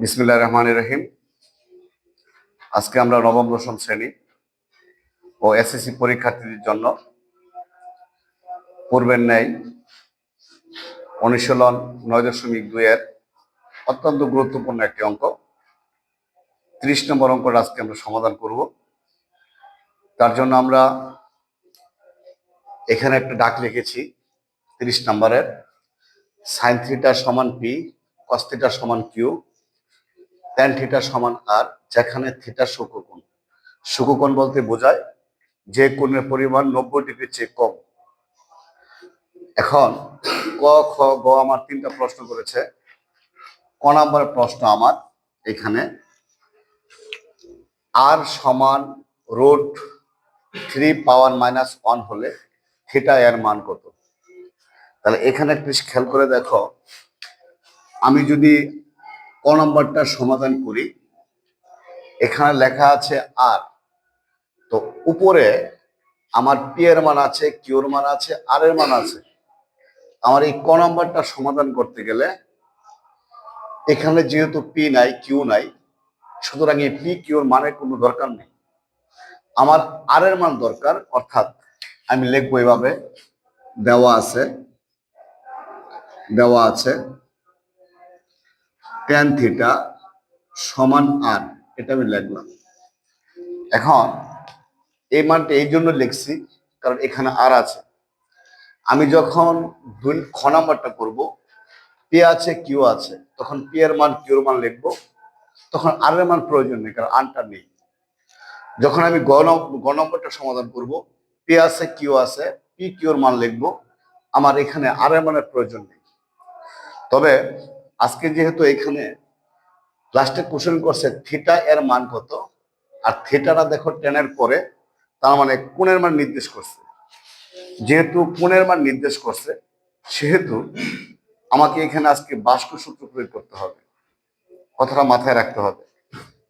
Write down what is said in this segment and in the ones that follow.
বিসমিল্লাহ রহমান রহিম। আজকে আমরা নবম, দশম শ্রেণি ও এসএসসি পরীক্ষার্থীদের জন্য পূর্বের ন্যায় অনুশীলন নয় দশমিক দুইয়ের অত্যন্ত গুরুত্বপূর্ণ একটি অঙ্ক। ত্রিশ নম্বর অঙ্কটা আজকে আমরা সমাধান করব। তার জন্য আমরা এখানে একটা ডাক লিখেছি তিরিশ নম্বরের। সাইন থিটা সমান পি কস থিটা সমান কিউ ট্যান থিটা সমান আর যেখানে থিটা শুকোকোণ। শুকোকোণ বলতে বোঝায় যে কোণের পরিমাণ নব্বই ডিগ্রির চেয়ে কম। এখন, ক, খ, গ আমার তিনটা প্রশ্ন করেছে। ক নাম্বারের প্রশ্ন আমার, এখানে। আর সমান root three power minus one হলে থিটা এর মান কত? তাহলে এখানে একটু খেয়াল করে দেখো আমি যদি ক নম্বরটা সমাধান করি, এখানে লেখা আছে আর। তো উপরে আমার পি এর মান আছে কিউর মান আছে, আর এর মান আছে। আমার এই ক নম্বরটা সমাধান করতে গেলে এখানে যেহেতু পি নাই, কিউ নাই, সুতরাং এই পি কিউর মানের কোনো দরকার নেই। আমার আর এর মান দরকার, অর্থাৎ আমি লিখব এভাবে, দেওয়া আছে দেওয়া আছে। ট্যান থিটা সমান আর এটা আমি লিখলাম। এখন, এই মানটা এই জন্য লিখছি, কারণ এখানে আর আছে। আমি যখন দুই খ নাম্বারটা করব পি আছে কিউ আছে, তখন পি এর মান কিউর মান লিখব। তখন আর এর মান প্রয়োজন নেই, কারণ আনটা নেই। যখন আমি গ নম- গ নম্বরটা সমাধান করব পি আছে কিউ আছে পি কিউর মান লিখব। আমার এখানে আর এর মানের প্রয়োজন নেই। তবে আজকে যেহেতু এখানে লাস্টে কোশ্চেন করছে থিটা এর মান কত? আর থিটাটা দেখো টেনের পরে, তার মানে কোণের মান নির্দেশ করছে। যেহেতু কোণের মান নির্দেশ করছে, সেহেতু আমাকে এখানে আজকে বাস্ক সূত্র প্রয়োগ করতে হবে। কথাটা মাথায় রাখতে হবে।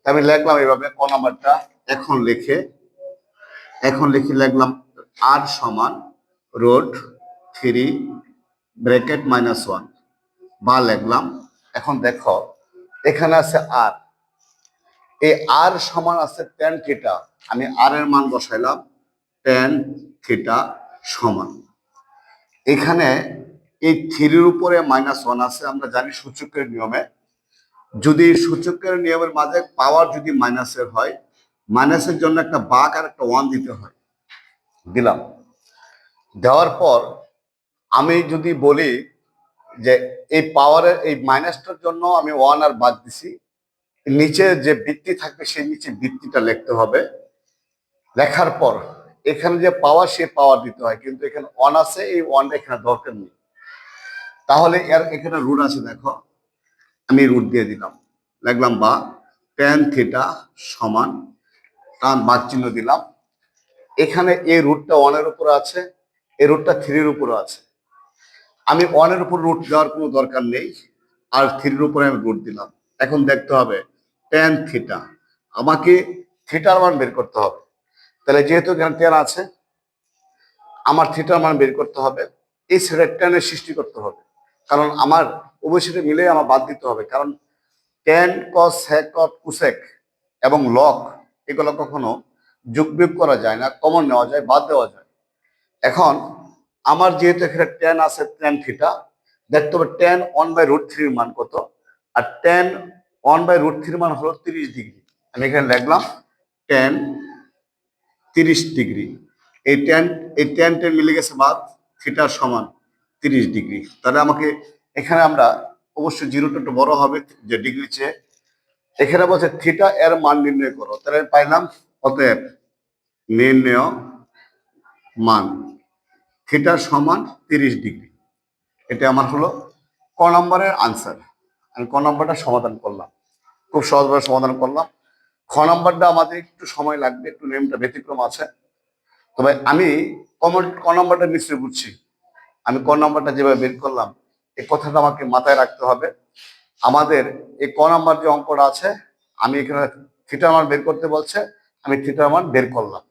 আমি লিখলাম এইভাবে ক নাম্বারটা এখন লিখে এখন লিখে লিখলাম আর সমান root three bracket minus one বা লেখলাম। এখন দেখো, এখানে আছে আর এই আর সমান আছে টেন থিটা আমি আর এর মান বসাইলাম টেন থিটা সমান। এখানে এই থ্রির উপরে মাইনাস ওয়ান আছে, আমরা জানি সূচকের নিয়মে। যদি সূচকের নিয়মের মাঝে পাওয়ার যদি মাইনাসের হয় মাইনাসের জন্য একটা বাঘ আর একটা ওয়ান দিতে হয়। দিলাম। দেওয়ার পর আমি যদি বলি যে এই পাওয়ারের এই মাইনাসটার জন্য আমি ওয়ান আর বাদ দিছি। নিচে যে বৃত্তি থাকবে, সেই নিচে বৃত্তিটা লিখতে হবে। লেখার পর এখানে যে পাওয়ার সে পাওয়ার দিতে হয়। কিন্তু এখানে ওয়ান আছে, এই ওয়ানটা এখানে দরকার নেই। তাহলে এর এখানে রুট আছে, দেখো। আমি রুট দিয়ে দিলাম। লিখলাম বা টেন থিটা সমান টান বাদ চিহ্ন দিলাম। এখানে এই রুটটা ওয়ানের উপরে আছে, এই রুটটা থ্রির উপরে আছে। আমি ওয়ানের উপর রুট দেওয়ার কোনো দরকার নেই, আর থ্রির উপরে আমি রুট দিলাম। এখন দেখতে হবে টেন থিটা আমাকে থিটার মান বের করতে হবে। তাহলে যেহেতু টেন আছে, আমার থিটার মান বের করতে হবে। এই সেটের সৃষ্টি করতে হবে। কারণ আমার উভয় মিলে আমার বাদ দিতে হবে। কারণ টেন কস সেক কুসেক এবং লক এগুলো কখনো যোগ করা যায় না কমন নেওয়া যায়, বাদ দেওয়া যায়। এখন আমার যেহেতু এখানে টেন আছে টেন থিটা দেখতে হবে টেন ওয়ান বাই রুট থ্রির মান কত? আর টেন ওয়ান বাই রুট থ্রির মান হলো তিরিশ ডিগ্রি। আমি এখানে লিখলাম টেন তিরিশ ডিগ্রি। এই টেন এই টেন টেন মিলে গেছে বাদ থিটার সমান তিরিশ ডিগ্রি। তাহলে আমাকে এখানে আমরা অবশ্যই জিরোটা একটু বড় হবে, যে ডিগ্রি চেয়ে। এখানে বলছে থিটা এর মান নির্ণয় করো। তাহলে আমি পাইলাম, অতএব নির্ণয় মান। থিটা সমান তিরিশ ডিগ্রি। এটা আমার হলো ক নম্বরের আনসার আমি ক নম্বরটা সমাধান করলাম। খুব সহজভাবে সমাধান করলাম। খ নম্বরটা আমাদের একটু সময় লাগবে, একটু নিয়মটা ব্যতিক্রম আছে। তবে আমি কমন, ক নম্বরটা নিশ্চয়ই বুঝছি। আমি ক নম্বরটা যেভাবে বের করলাম এই কথাটা আমাকে মাথায় রাখতে হবে। আমাদের এই ক নম্বর যে অঙ্কটা আছে, আমি এখানে থিটার মান বের করতে বলছে, আমি থিটার মান বের করলাম।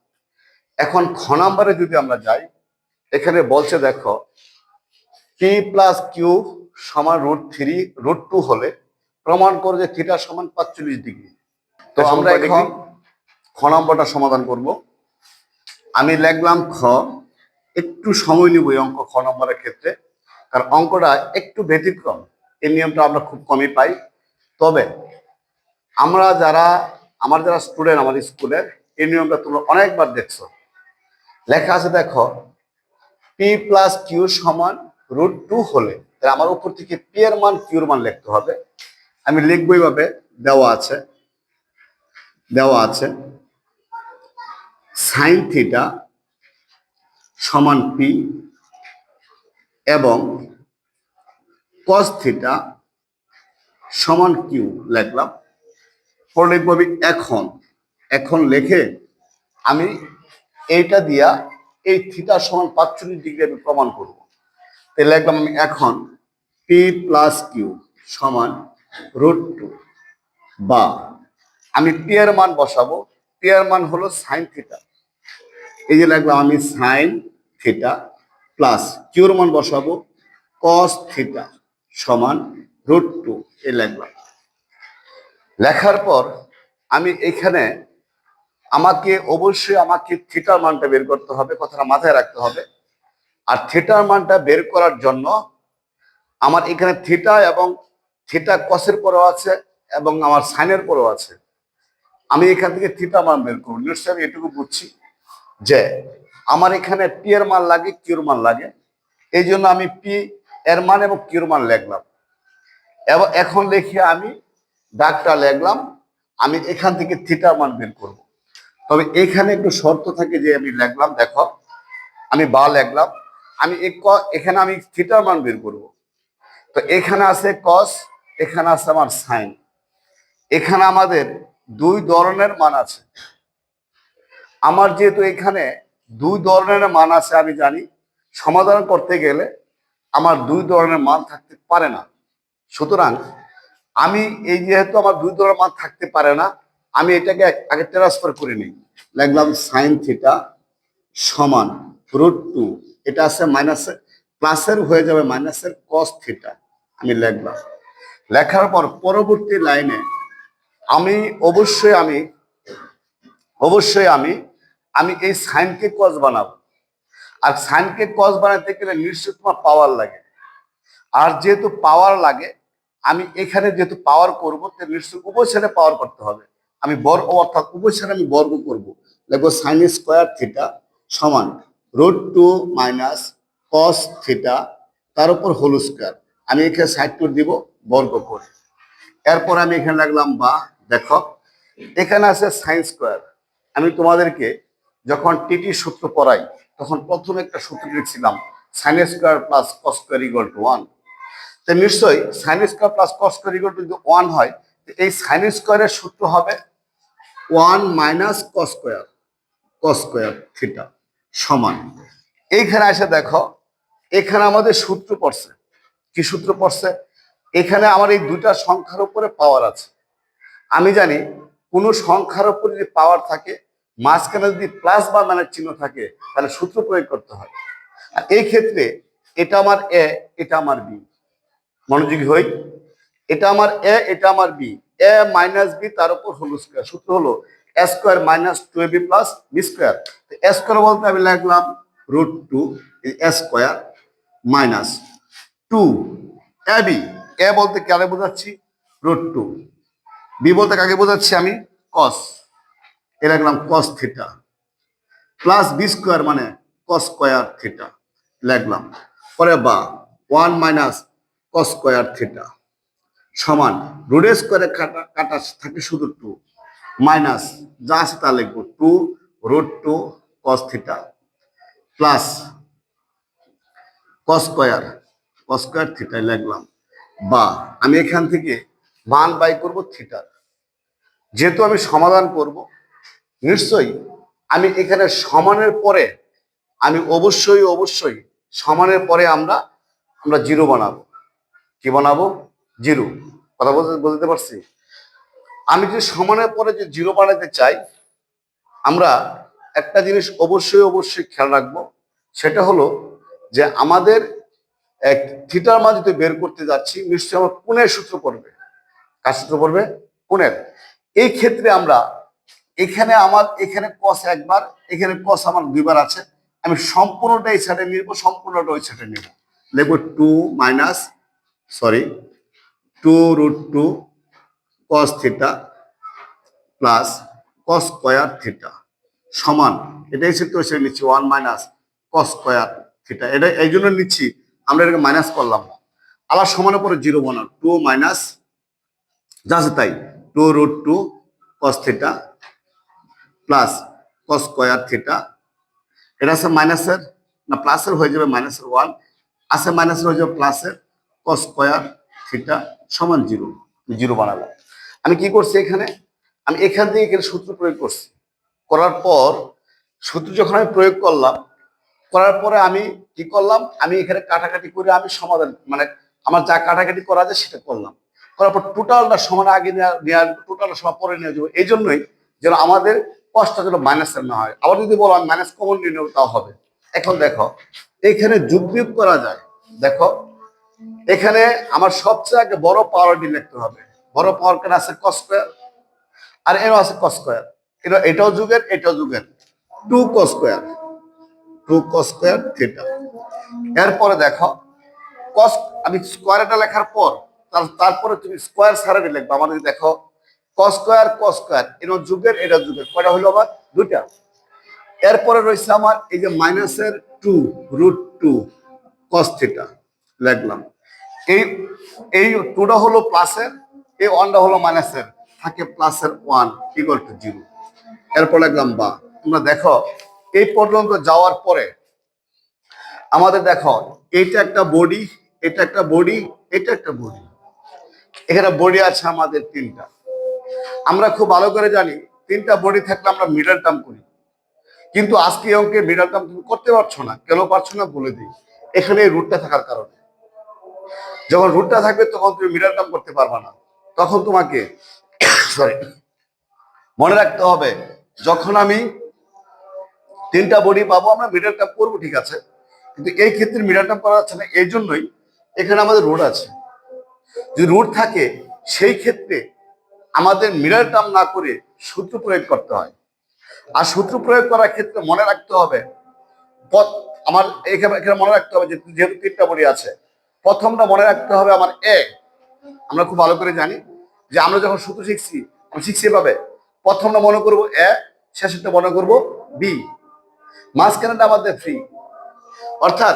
এখন খ নম্বরে যদি আমরা যাই এখানে বলছে দেখো পি প্লাস কিউ সমান রুট থ্রি রুট টু হলে প্রমাণ করে যে থিটা সমান পাঁচচল্লিশ ডিগ্রি তো আমরা এখন খ নম্বরটা সমাধান করব। আমি লিখলাম খ একটু সময় নিব এই অঙ্ক খ নম্বরের ক্ষেত্রে কারণ অঙ্কটা একটু ব্যতিক্রম এই নিয়মটা আমরা খুব কমই পাই। তবে আমরা যারা আমার যারা স্টুডেন্ট আমার স্কুলের এই নিয়মটা তোমরা অনেকবার দেখছ। লেখা আছে দেখো পি প্লাস কিউ সমান রুট টু হলে, তাহলে আমার উপর থেকে পি এর মান কিউর মান লিখতে হবে। আমি লিখব এইভাবে, দেওয়া আছে দেওয়া আছে। সাইন থিটা সমান পি এবং কস থিটা সমান কিউ লিখলাম। পরে লিখব এখন। এখন লিখে আমি এইটা দিয়া এই থিটা সমান পাঁচচল্লিশ ডিগ্রি আমি প্রমাণ করব। তাহলে লিখলাম আমি এখন পি প্লাস কিউ সমান রুট টু বা আমি পি এর মান বসাবো। পি এর মান হলো সাইন থিটা এই যে লিখলাম আমি সাইন থিটা প্লাস কিউর মান বসাবো। কস থিটা সমান রুট টু এই লিখলাম। লেখার পর আমি এখানে আমাকে অবশ্যই আমাকে থিটার মানটা বের করতে হবে, কথাটা মাথায় রাখতে হবে। আর থিটার মানটা বের করার জন্য আমার এখানে থিটা এবং থিটা কসের পরেও আছে এবং আমার সাইনের পরেও আছে। আমি এখান থেকে থিটা মান বের করব। নিশ্চয়ই আমি এটুকু বুঝছি যে আমার এখানে পি এর মান লাগে কিউর মান লাগে। এই জন্য আমি পি এর মান এবং কিউর মান লিখলাম। এবং, এখন লিখে আমি ডাকটা লিখলাম। আমি এখান থেকে থিটার মান বের করব। তবে এখানে একটু শর্ত থাকে যে আমি লেখলাম, দেখো, আমি বা লিখলাম, আমি এখানে আমি থিটার মান বের করব। তো এখানে আছে কস এখানে আছে আমার সাইন এখানে আমাদের দুই ধরনের মান আছে। আমার যেহেতু এখানে দুই ধরনের মান আছে, আমি জানি, সমাধান করতে গেলে আমার দুই ধরনের মান থাকতে পারে না। সুতরাং আমি এই যেহেতু আমার দুই ধরনের মান থাকতে পারে না আমি এটাকে আগে ট্রান্সফার করে নিই। লিখলাম সাইন থিটা সমান রুট টু এটা আছে মাইনাসে প্লাসের হয়ে যাবে মাইনাসের কস থিটা আমি লিখলাম। লেখার পর পরবর্তী লাইনে আমি অবশ্যই আমি অবশ্যই আমি আমি এই সাইনকে কস বানাবো। আর সাইনকে কস বানাতে গেলে নিশ্চয় তোমার পাওয়ার লাগে। আর যেহেতু পাওয়ার লাগে, আমি এখানে যেহেতু পাওয়ার করব, তো নিশ্চয় উভয় পাওয়ার করতে হবে। আমি বর্গ অর্থাৎ সাইডে আমি বর্গ করব। লিখব সাইন স্কোয়ার থিটা সমান root two minus cos theta তার উপর হোল স্কোয়ার আমি এখানে সাইড টু দিব, বর্গ করে। এরপর আমি এখানে লাগলাম বা, দেখো, এখানে আছে সাইন স্কোয়ার আমি তোমাদেরকে যখন টিটি সূত্র পড়াই, তখন প্রথম একটা সূত্র লিখছিলাম sin square plus cos square equal to one তো নিশ্চয়ই sin square plus cos square equal to যদি ওয়ান হয় এই সাইন স্কোয়ারের সূত্র হবে one minus cos square cos square theta সমান। এইখানে এসে দেখো, এখানে আমাদের সূত্র পড়ছে। কি সূত্র পড়ছে? এখানে আমার এই দুটা সংখ্যার উপরে পাওয়ার আছে। আমি জানি কোনো সংখ্যার উপরে যদি পাওয়ার থাকে, মাঝখানে যদি প্লাস বা মানের চিহ্ন থাকে, তাহলে সূত্র প্রয়োগ করতে হয়। আর এই ক্ষেত্রে এটা আমার এ এটা আমার বি মনোযোগী হই। এটা আমার এ এটা আমার বি এ মাইনাস বি তার উপর হোল স্কোয়ার সূত্র হলো A square minus two A B plus B square A square বলতে আমি লিখলাম root two A square minus two A B A বলতে কারে বোঝাচ্ছি? রুট টু বি বলতে কাকে বোঝাচ্ছি আমি? কস এ রাখলাম cos theta plus B square মানে কস স্কোয়ার থিটা লিখলাম। পরে বা one minus cos square theta সমান। রুট স্কোয়ারে কাটা কাটা থাকে শুধু টু মাইনাস যা আছে তা লিখব two root two cos theta plus cos square cos square theta লিখলাম। বা আমি এখান থেকে মান বাই করব থিটার যেহেতু আমি সমাধান করব, নিশ্চয়ই আমি এখানে সমানের পরে, আমি অবশ্যই অবশ্যই সমানের পরে আমরা আমরা জিরো বানাবো। কি বানাবো? জিরো। কথা বলতে বলতে পারছি? আমি যদি সমানের পরে যে জিরো বানাতে চাই, আমরা একটা জিনিস অবশ্যই অবশ্যই খেয়াল রাখব, সেটা হলো যে আমাদের এক থিটার মান যদি বের করতে যাচ্ছি, নিশ্চয়ই আমার কোণের সূত্র পড়বে। কার সূত্র পড়বে? কোণের। এই ক্ষেত্রে আমরা এখানে আমার, এখানে কস একবার, এখানে কস আমার দুইবার আছে। আমি সম্পূর্ণটা এই সাইডে নিব, সম্পূর্ণটা ওই সাইডে নিব। লিখব two minus sorry two root two cos theta plus cos square theta সমান। এটাই সূত্র হিসেবে নিচ্ছি one minus cos square theta এটা এই জন্য নিচ্ছি, আমরা এটাকে মাইনাস করলাম। আবার সমানের পরে জিরো বানাও। টু মাইনাস যা আছে তাই। Two root two cos theta plus cos square theta এটা আছে মাইনাসের না প্লাসের হয়ে যাবে মাইনাসের ওয়ান আছে মাইনাসের হয়ে যাবে প্লাসের কস স্কোয়ার থিটা সমান জিরো জিরো বানালাম। আমি কি করছি এখানে? আমি এখান থেকে এখানে সূত্র প্রয়োগ করছি। করার পর সূত্র যখন আমি প্রয়োগ করলাম, করার পরে আমি কি করলাম? আমি এখানে কাটাকাটি করে আমি সমাধান মানে আমার যা কাটাকাটি করা যায় সেটা করলাম। করার পর টোটালটা সমান আগে নেওয়া টোটালটা সমান পরে নিয়ে যাব। এই জন্যই যেন আমাদের কষ্ট যেন মাইনাসের না হয়। আবার যদি বলো আমি মাইনাস কমন নিয়ে নেব, তাও হবে। এখন দেখো, এখানে যোগ বিয়োগ করা যায়। দেখো এখানে আমার সবচেয়ে আগে বড় পাওয়ারটি লিখতে হবে। বড় পাওয়ার কেন আছে? কস স্কোয়ার আর এরও আছে কস স্কোয়ার এটা এটাও যুগের এটাও যুগের। Two cos square two cos square theta এরপরে দেখো কস আমি স্কোয়ারটা লেখার পর তারপরে তুমি স্কোয়ার সারাটি লিখবে। আমাদের দেখো কস স্কোয়ার কস স্কোয়ার এটা যুগের এটা যুগের। কয়টা হলো আমার দুইটা। এরপরে রয়েছে আমার এই যে মাইনাসের two root two cos theta লিখলাম। এই এই টুটা হলো প্লাসের এই ওয়ানটা হলো মাইনাসের থাকে প্লাসের ওয়ান ইকুয়াল টু জিরো এরপর লিখলাম বা, তোমরা দেখো, এই পর্যন্ত যাওয়ার পরে আমাদের দেখো, এইটা একটা বডি এটা একটা বডি এটা একটা বডি এখানে বডি আছে আমাদের তিনটা। আমরা খুব ভালো করে জানি, তিনটা বডি থাকলে আমরা মিডল টার্ম করি। কিন্তু আজকে অঙ্কে মিডল টার্ম তুমি করতে পারছ না, কেন পারছ না বলে দিই। এখানে রুটটা থাকার কারণে। যখন রুটটা থাকবে, তখন তুমি মিডল টার্ম করতে পারবে না। তখন তোমাকে সরি মনে রাখতে হবে, যখন আমি তিনটা বডি পাবো, আমরা মিডল টার্ম করব, ঠিক আছে? কিন্তু এই ক্ষেত্রে মিডল টার্ম করা যাচ্ছে না, এই জন্যই এখানে আমাদের রুট আছে। যদি রুট থাকে, সেই ক্ষেত্রে আমাদের মিডল টার্ম না করে সূত্র প্রয়োগ করতে হয়। আর সূত্র প্রয়োগ করার ক্ষেত্রে মনে রাখতে হবে পথ আমার এখানে এখানে মনে রাখতে হবে যে যেহেতু তিনটা বডি আছে প্রথমটা মনে রাখতে হবে আমার এ আমরা খুব ভালো করে জানি যে আমরা যখন সূত্র শিখছি, আমরা শিখছি এভাবে। প্রথমটা মনে করব এ, শেষেরটা মনে করব বি। মাঝখানেটা আমাদের ফ্রি অর্থাৎ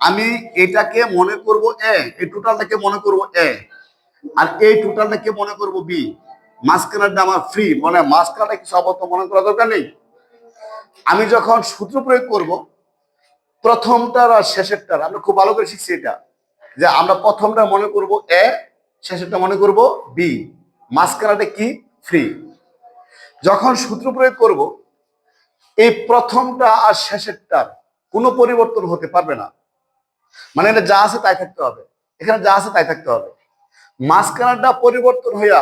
আমি এটাকে মনে করব এ, এই টোটালটাকে মনে করব এ, আর এই টোটালটাকে মনে করব বি। মাঝখানেরটা আমার ফ্রি মানে মাঝখানটা কিছু আপাতত মনে করা দরকার নেই? আমি যখন সূত্র প্রয়োগ করব, প্রথমটার আর শেষেরটার, আমরা খুব ভালো করে শিখছি এটা। যে আমরা প্রথমটা মনে করব এ, শেষেরটা মনে করব বি। মাঝখানাটা কি? ফ্রি যখন সূত্র প্রয়োগ করব, এই প্রথমটা আর শেষেরটার কোনো পরিবর্তন হতে পারবে না। মানে এটা যা আছে তাই থাকতে হবে। এখানে যা আছে তাই থাকতে হবে। মাঝখানাটা পরিবর্তন হইয়া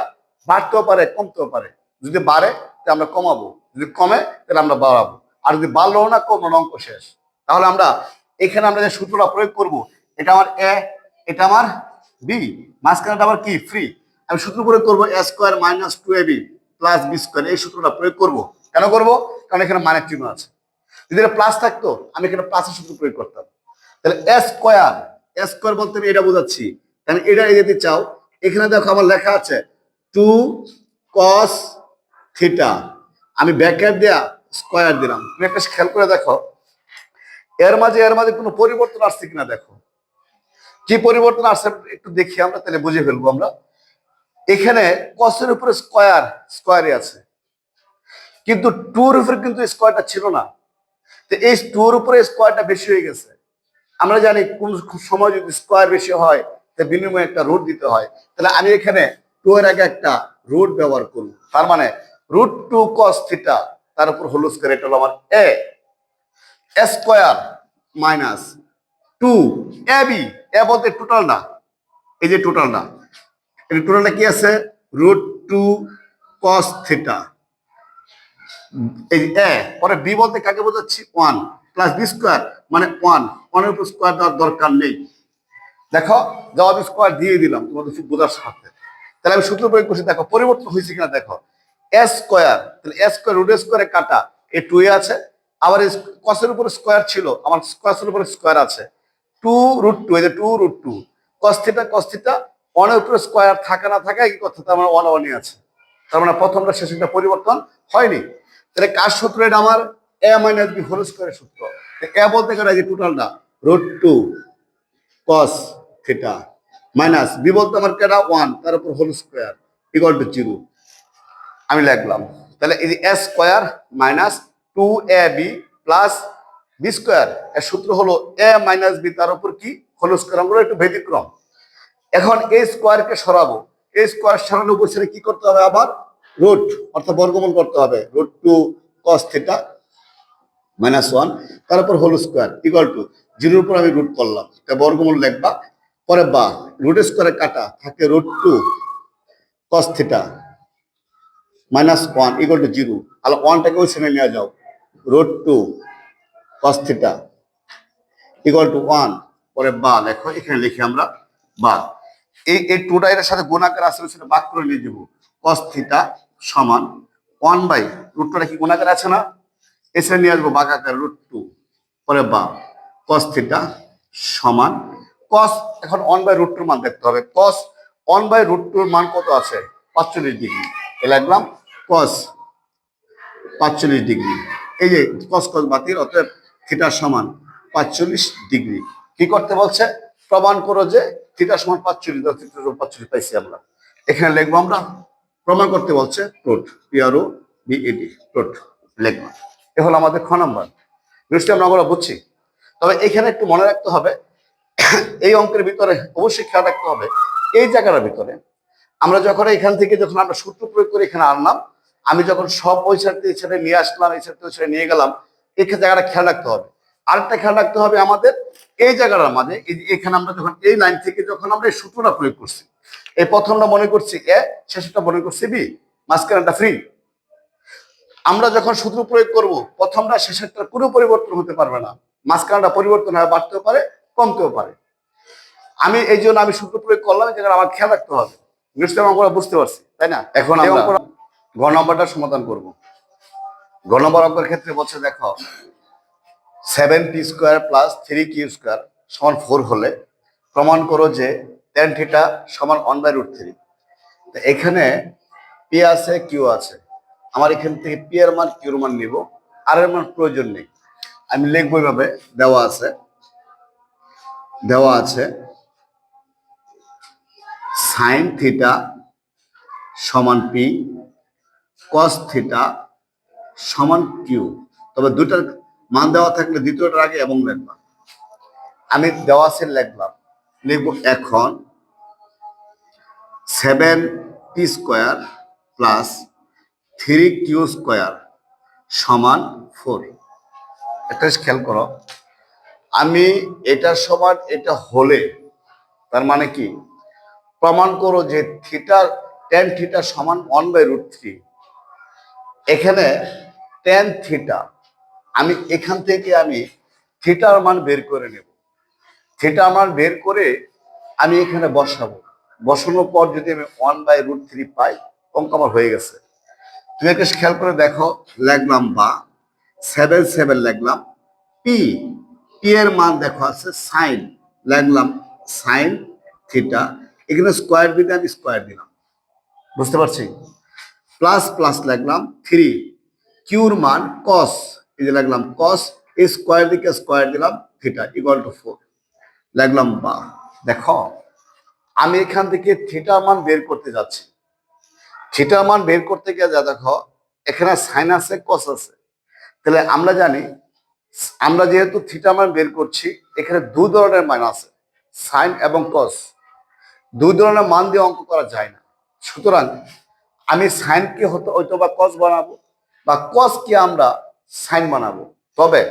বাড়তেও পারে, কমতেও পারে। যদি বাড়ে, তাহলে আমরা কমাবো। যদি কমে, তাহলে আমরা বাড়াবো। আর যদি বাড়লো না, কমলো অঙ্ক শেষ। তাহলে আমরা এখানে আমরা যে সূত্রটা প্রয়োগ করব, এটা আমার এ এটা আমার বি মাঝখানেটা আবার কি? ফ্রি আমি সূত্র প্রয়োগ করব A square minus two A B plus B square এই সূত্রটা প্রয়োগ করব। কেন করব? কারণ এখানে মাইনাস চিহ্ন আছে। যদি এটা প্লাস থাকতো, আমি এখানে প্লাসের সূত্র প্রয়োগ করতাম। তাহলে এ স্কোয়ার এ স্কোয়ার বলতে আমি এটা বোঝাচ্ছি। তাহলে এটা যদি চাও, এখানে দেখো আমার লেখা আছে টু কস থিটা আমি ব্যাকেট দেয়া স্কোয়ার দিলাম। তুমি একটা খেয়াল করে দেখো। এর মাঝে এর মাঝে কোনো পরিবর্তন আসছে কিনা দেখো। কি পরিবর্তন আসছে একটু দেখি আমরা, তাহলে বুঝে ফেলব আমরা। এখানে কসের উপরে স্কোয়ার স্কোয়ারই আছে। কিন্তু টুর উপরে কিন্তু স্কোয়ারটা ছিল না। তো এই টুর উপরে স্কোয়ারটা বেশি হয়ে গেছে। আমরা জানি কোন সময় যদি স্কোয়ার বেশি হয়, তো বিনিময়ে একটা রুট দিতে হয়। তাহলে আমি এখানে টু এর আগে একটা রুট ব্যবহার করব। তার মানে রুট টু কস থিটা তার উপর হলুদ স্কোয়ার এটা হলো আমার A square minus two A B A বলতে টোটাল না। এই যে টোটাল না। এই টোটালটা কি আছে? রুট টু কস থিটা এই এ, পরে বি বলতে কাকে বোঝাচ্ছি? ওয়ান প্লাস বি স্কোয়ার মানে ওয়ান ওয়ানের উপর স্কোয়ার দেওয়ার দরকার নেই। দেখো, জবাব স্কোয়ার দিয়ে দিলাম, তোমাদের বোঝার স্বার্থে তাহলে আমি সূত্র প্রয়োগ করছি, দেখো, পরিবর্তন হয়েছে কিনা দেখো। এস স্কোয়ার তাহলে এস স্কোয়ার রুট স্কোয়ারে কাটা, এ টু আছে। আবার কসের উপরে স্কোয়ার ছিল, আমার কসের উপরে স্কোয়ার আছে। টু রুট টু, এই two root two. Cos theta cos theta ওয়ানের উপরে স্কোয়ার থাকে না থাকে এই কথা, তার মানে ওয়ান ওয়ানই আছে। তার মানে প্রথমটা শেষটা পরিবর্তন হয়নি। তাহলে কার সূত্র এটা আমার? এ মাইনাস বি হোল স্কোয়ারের সূত্র। এ বলতে গেলে যে টোটালটা root two cos theta minus B বলতে আমার কেটা ওয়ান তার উপর whole square equal to zero আমি লিখলাম। তাহলে এই A square minus two A B plus B square এর সূত্র হলো এ মাইনাস বি তার উপর কি? হোল স্কোয়ার আমরা একটু ব্যতিক্রম। এখন এই স্কোয়ারকে সরাবো। এই স্কোয়ার সরানোর বছরে কি করতে হবে আবার? রুট অর্থাৎ বর্গমূল করতে হবে। Root two cos theta minus one তার উপর হোল স্কোয়ার ইকুয়াল টু জিরোর উপর আমি রুট করলাম। বর্গমূল লিখবা পরে বা রুট স্কোয়ারে কাটা থাকে root two cos theta minus one equal to zero তাহলে ওয়ানটাকে ওই সেনে নিয়ে যাও। Root two cos theta equal to one পরে বা লেখো এখানে লিখি আমরা বা। এই এই টুটা এর সাথে গুণাকার আছে, সেটা বাদ করে নিয়ে যাব কস থিটা সমান ওয়ান বাই রুটটা কি গুণাকার আছে না? এসে নিয়ে আসব বাঁকাকার রুট টু পরে বা। কস থিটা সমান কস এখন ওয়ান বাই রুট টুর মান দেখতে হবে। কস ওয়ান বাই রুট টুর মান কত আছে? পাঁচচল্লিশ ডিগ্রি এ লাগলাম কস পাঁচচল্লিশ ডিগ্রি এই যে কস কস বাতিল, অতএব থিটার সমান পাঁচচল্লিশ ডিগ্রি। কি করতে বলছে? প্রমাণ করো যে থিটার সমান পাঁচচল্লিশ পাঁচচল্লিশ পাইছি আমরা। এখানে লিখব আমরা। প্রমাণ করতে বলছে প্রোট পিআরও বিএডি প্রোট লিখব। এ হলো আমাদের খ নাম্বার। নিশ্চয়ই আমরা আমরা বুঝছি। তবে এখানে একটু মনে রাখতে হবে, এই অঙ্কের ভিতরে অবশ্যই খেয়াল রাখতে হবে, এই জায়গাটার ভিতরে আমরা যখন এখান থেকে যখন আমরা সূত্র প্রয়োগ করে এখানে আনলাম, আমি যখন সব ওই এই সাইডে নিয়ে আসলাম, এই সাইড ওই নিয়ে গেলাম এই জায়গাটা খেয়াল রাখতে হবে। আরেকটা খেয়াল রাখতে হবে আমাদের এই জায়গাটার মাঝে এখানে আমরা যখন এই লাইন থেকে যখন আমরা এই সূত্রটা প্রয়োগ করছি এই প্রথমটা মনে করছি এ শেষটা মনে করছি বি মাঝখানটা ফ্রি আমরা যখন সূত্র প্রয়োগ করব প্রথমটা শেষেরটা কোনো পরিবর্তন হতে পারবে না। মাঝখানটা পরিবর্তন হয় বাড়তেও পারে কমতেও পারে। আমি এই জন্য আমি সূত্র প্রয়োগ করলাম জায়গায় আমার খেয়াল রাখতে হবে। নিশ্চয়ই আমরা বুঝতে পারছি তাই না? এখন আমরা ঘ নম্বরটা সমাধান করব। নম্বর ক্ষেত্রে বলছে, দেখো seven T square plus three Q square সমান ফোর হলে প্রমাণ করো যে টেন থিটা সমান ওয়ান বাই রুট থ্রি তো এখানে পি আছে কিউ আছে। আমার এখান থেকে পি এর মান কিউর মান নিব। আর এর মান প্রয়োজন নেই। আমি লিখব এভাবে, দেওয়া আছে। দেওয়া আছে সাইন থিটা সমান পি কস থিটা সমান কিউ তবে দুটার মান দেওয়া থাকলে দ্বিতীয়টার আগে এবং লিখবা। আমি দেওয়া আছে লিখলাম লিখব এখন seven P square plus three Q square সমান ফোর একটা খেয়াল করো, আমি এটা সমান এটা হলে তার মানে কি? প্রমাণ করো যে থিটার টেন থিটা সমান ওয়ান বাই রুট থ্রি এখানে টেন থিটা আমি এখান থেকে আমি থিটার মান বের করে নেব। থিটার মান বের করে আমি এখানে বসাবো। বসানোর পর যদি আমি ওয়ান বাই রুট থ্রি পাই, অঙ্ক আমার হয়ে গেছে। তুমি একটা খেয়াল করে দেখো, লিখলাম বা সেভেন সেভেন লিখলাম পি পি এর মান দেখো আছে সাইন লিখলাম সাইন থিটা এখানে স্কোয়ার দিতে আমি স্কোয়ার দিলাম। বুঝতে পারছি? প্লাস প্লাস লিখলাম থ্রি কিউর মান কস এই যে লাগলাম কস এই স্কোয়ার দিকে স্কোয়ার দিলাম থিটা ইকুয়াল টু ফোর লিখলাম বা, দেখো, আমি এখান থেকে থিটা মান বের করতে যাচ্ছি। থিটা মান বের করতে গিয়ে যা দেখো, এখানে সাইন আছে কস আছে। তাহলে আমরা জানি, আমরা যেহেতু থিটা মান বের করছি, এখানে দু ধরনের মান আছে সাইন এবং কস দুই ধরনের মান দিয়ে অঙ্ক করা যায় না। সুতরাং আমি সাইনকে হতো হয়তো বা কস বানাবো বা কসকে আমরা সাইন বানাবো। তবে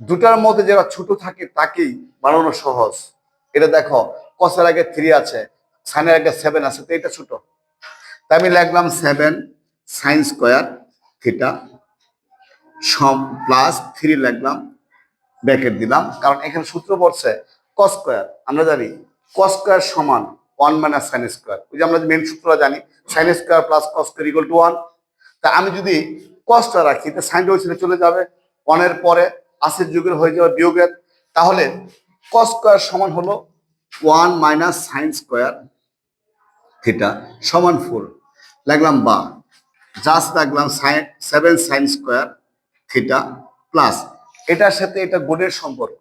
দুটার মধ্যে যারা ছোট থাকে তাকেই বানানো সহজ। এটা দেখো, কসের আগে থ্রি আছে, সাইনের আগে সেভেন আছে, তো এটা ছোট। তাই আমি লিখলাম সেভেন সাইন স্কোয়ার থিটা সম প্লাস থ্রি লিখলাম ব্র্যাকেট দিলাম, কারণ এখানে সূত্র পড়ছে কস স্কোয়ার আমরা জানি কস স্কোয়ার সমান ওয়ান মাইনাস সাইন স্কোয়ার ওই যে আমরা মেন সূত্রটা জানি sin square plus cos square equal to one তা আমি যদি কসটা রাখি, তা সাইনটা ওই চলে যাবে ওয়ানের পরে আশির যুগের হয়ে যাবে বিয়োগের। তাহলে কস স্কোয়ার সমান হলো one minus sin square theta সমান ফোর লাগলাম বা জাস্ট লাগলাম sin seven sin square theta plus এটার সাথে এটা গুণের সম্পর্ক।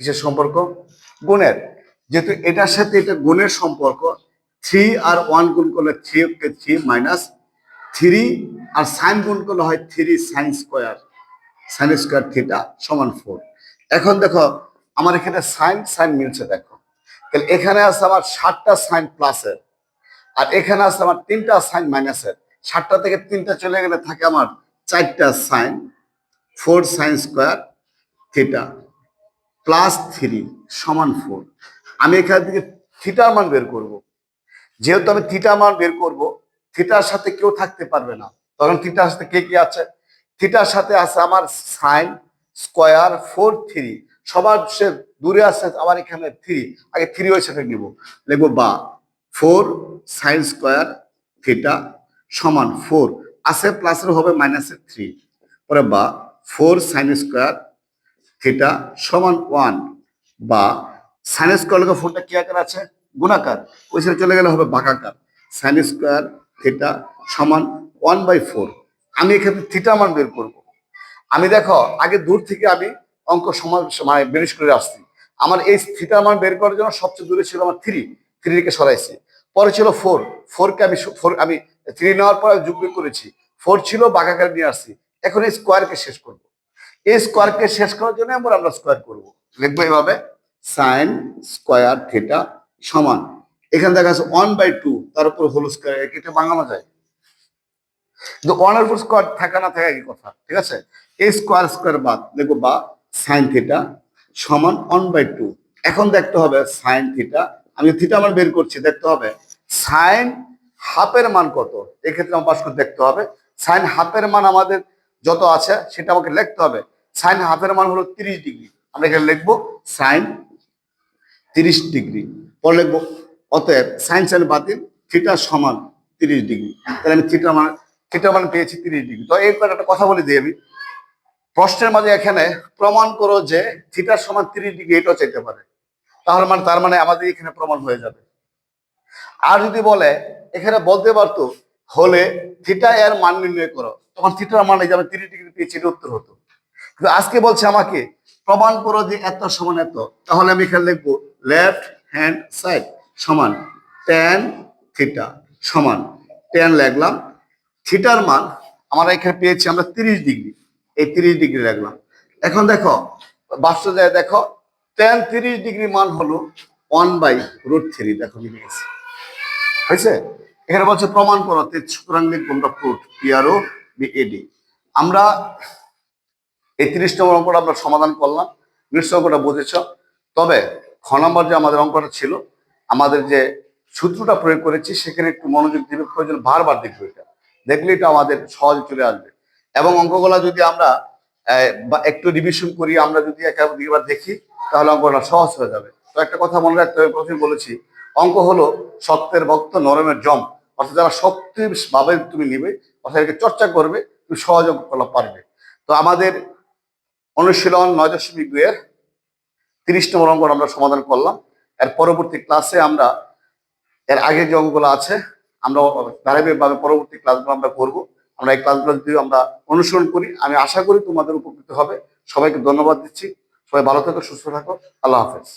কিসের সম্পর্ক? গুণের। যেহেতু এটার সাথে এটা গুণের সম্পর্ক থ্রি আর ওয়ান গুণ করলে থ্রি থ্রি মাইনাস থ্রি আর সাইন গুণ করলে হয় three sin square sin square theta সমান ফোর। এখন দেখো, আমার এখানে সাইন সাইন মিলছে দেখো। তাহলে এখানে আছে আমার ষাটটা সাইন প্লাসের, আর এখানে আছে আমার তিনটা সাইন মাইনাসের। ষাটটা থেকে তিনটা চলে গেলে থাকে আমার চারটা sin, four sin square theta plus three সমান ফোর। আমি এখান থেকে থিটার মান বের করব। যেহেতু আমি থিটা মান বের করব থিটার সাথে কেউ থাকতে পারবে না। তখন থিটার সাথে কে কি আছে? থিটার সাথে আছে আমার সাইন স্কোয়ার ফোর থ্রি। সবার সে দূরে আছে আমার এখানে থ্রি। আগে থ্রি ওই সাথে নিব। লিখব বা, ফোর সাইন স্কোয়ার থিটা সমান ফোর। আছে প্লাসের হবে মাইনাসের থ্রি। পরে বা, ফোর সাইন স্কোয়ার থিটা সমান ওয়ান। বা, সাইন স্কোয়ার ফোরটা কি আকার আছে? গুণাকার। ওই সাথে চলে গেলে হবে বাঁকাকার। সাইন স্কোয়ার থিটা সমান ওয়ান বাই ফোর আমি এখানে থিটা মান বের করব। আমি দেখো, আগে দূর থেকে আমি অঙ্ক সমান মানে বেরিশ করে আসছি। আমার এই থিটা মান বের করার জন্য সবচেয়ে দূরে ছিল আমার থ্রি থ্রিকে সরাইছি। পরে ছিল ফোর ফোরকে আমি ফোর আমি থ্রি নেওয়ার পর আমি যোগ করেছি। ফোর ছিল, বাঁকাকার নিয়ে আসছি। এখন এই স্কোয়ারকে শেষ করব। এই স্কোয়ারকে শেষ করার জন্য আমরা আমরা স্কোয়ার করব। লিখব এভাবে। সাইন স্কোয়ার থিটা সমান এখানে দেখা যাচ্ছে ওয়ান বাই টু তার উপর হোল স্কোয়ার এটা বাঙানো যায়। কিন্তু ওয়ানের উপর স্কোয়ার থাকা না, থাকা কি কথা, ঠিক আছে? এই স্কোয়ার স্কোয়ার বাদ দেখব বা সাইন থিটা সমান ওয়ান বাই টু এখন দেখতে হবে সাইন থিটা আমি থিটা আমার বের করছি, দেখতে হবে সাইন হাফের মান কত? এক্ষেত্রে আমার পাশ করে দেখতে হবে। সাইন হাফের মান আমাদের যত আছে, সেটা আমাকে লিখতে হবে। সাইন হাফের মান হলো তিরিশ ডিগ্রি। আমরা এখানে লিখব সাইন তিরিশ ডিগ্রি। পরে লিখব অতএব সাইন সাইন বাতিল থিটা সমান তিরিশ ডিগ্রি। তাহলে আমি থিটা মান থিটা মান পেয়েছি তিরিশ ডিগ্রি। তো এরপর একটা কথা বলে দিই আমি। প্রশ্নের মাঝে এখানে প্রমাণ করো যে থিটার সমান তিরিশ ডিগ্রি এটাও চাইতে পারে। তাহলে মানে তার মানে আমাদের এখানে প্রমাণ হয়ে যাবে। আর যদি বলে, এখানে বলতে পারতো, হলে থিটা এর মান নির্ণয় করো। তখন থিটার মান এই যে আমি তিরিশ ডিগ্রি পেয়েছি, এটা উত্তর হতো। কিন্তু আজকে বলছে আমাকে, প্রমাণ করো যে এত সমান এত। তাহলে আমি এখানে লিখব লেফট হ্যান্ড সাইড সমান টেন থিটা সমান টেন লাগলাম থিটার মান আমরা এখানে পেয়েছি আমরা তিরিশ ডিগ্রি। এই তিরিশ ডিগ্রি লাগলাম। এখন দেখো, বাস্তব দেখো টেন তিরিশ ডিগ্রি মান হলো ওয়ান বাই রুট থ্রি দেখো গেছে হয়েছে। এখানে বলছে প্রমাণ করাতে সুতরাং লিখব প্রুট পিআরও বিএডি আমরা এই তিরিশ নম্বর অঙ্কটা আমরা সমাধান করলাম বিশ অঙ্কটা বুঝেছ। তবে খ নম্বর যে আমাদের অঙ্কটা ছিল আমাদের যে সূত্রটা প্রয়োগ করেছি, সেখানে একটু মনোযোগ দিবে, প্রয়োজন বারবার দেখবে এটা। দেখলে এটা আমাদের সহজ চলে আসবে। এবং অঙ্কগুলা যদি আমরা একটু রিভিশন করি, আমরা যদি একাধিকবার দেখি, তাহলে অঙ্কটা সহজ হয়ে যাবে। তো একটা কথা মনে রাখতে হবে, প্রথমে বলেছি, অঙ্ক হলো সত্যের ভক্ত নরমের জম। অর্থাৎ যারা সত্যি ভাবে তুমি নিবে, অর্থাৎ এটাকে চর্চা করবে, তুমি সহজ অঙ্ক করা পারবে। তো আমাদের অনুশীলন নয় দশমিক দুইয়ের তিরিশ নম্বর অঙ্ক আমরা সমাধান করলাম। এর পরবর্তী ক্লাসে আমরা, এর আগে যে অঙ্কগুলো আছে আমরা ধারাবাহিকভাবে পরবর্তী ক্লাসগুলো আমরা করব। আমরা এই ক্লাসগুলো যদি আমরা অনুসরণ করি, আমি আশা করি তোমাদের উপকৃত হবে। সবাইকে ধন্যবাদ দিচ্ছি। সবাই ভালো থাকো, সুস্থ থাকো। আল্লাহ হাফেজ।